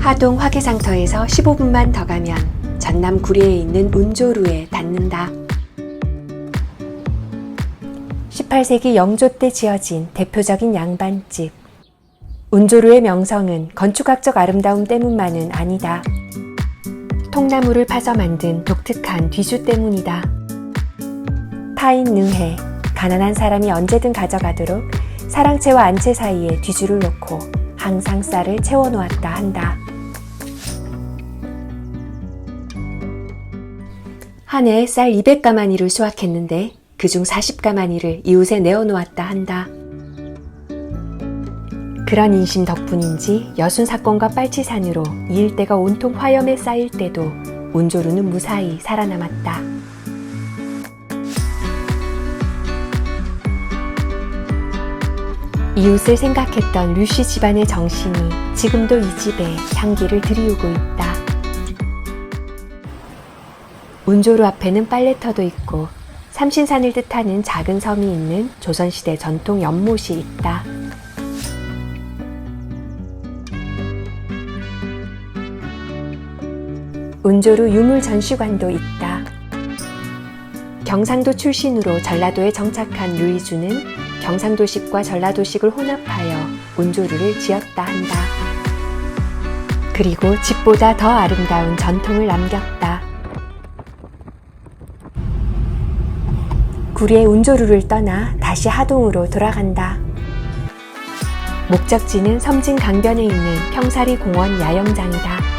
하동 화계장터에서 15분만 더 가면 전남 구리에 있는 운조루에 닿는다. 18세기 영조 때 지어진 대표적인 양반집. 운조루의 명성은 건축학적 아름다움 때문만은 아니다. 통나무를 파서 만든 독특한 뒤주 때문이다. 타인 능해, 가난한 사람이 언제든 가져가도록 사랑채와 안채 사이에 뒤주를 놓고 항상 쌀을 채워놓았다 한다. 한 해에 쌀 200가마니를 수확했는데 그중 40가마니를 이웃에 내어놓았다 한다. 그런 인심 덕분인지 여순 사건과 빨치산으로 이 일대가 온통 화염에 쌓일 때도 운조루는 무사히 살아남았다. 이웃을 생각했던 류씨 집안의 정신이 지금도 이 집에 향기를 드리우고 있다. 운조루 앞에는 빨래터도 있고 삼신산을 뜻하는 작은 섬이 있는 조선시대 전통 연못이 있다. 운조루 유물 전시관도 있다. 경상도 출신으로 전라도에 정착한 류이주는 경상도식과 전라도식을 혼합하여 운조루를 지었다 한다. 그리고 집보다 더 아름다운 전통을 남겼다. 구리의 운조루를 떠나 다시 하동으로 돌아간다. 목적지는 섬진 강변에 있는 평사리 공원 야영장이다.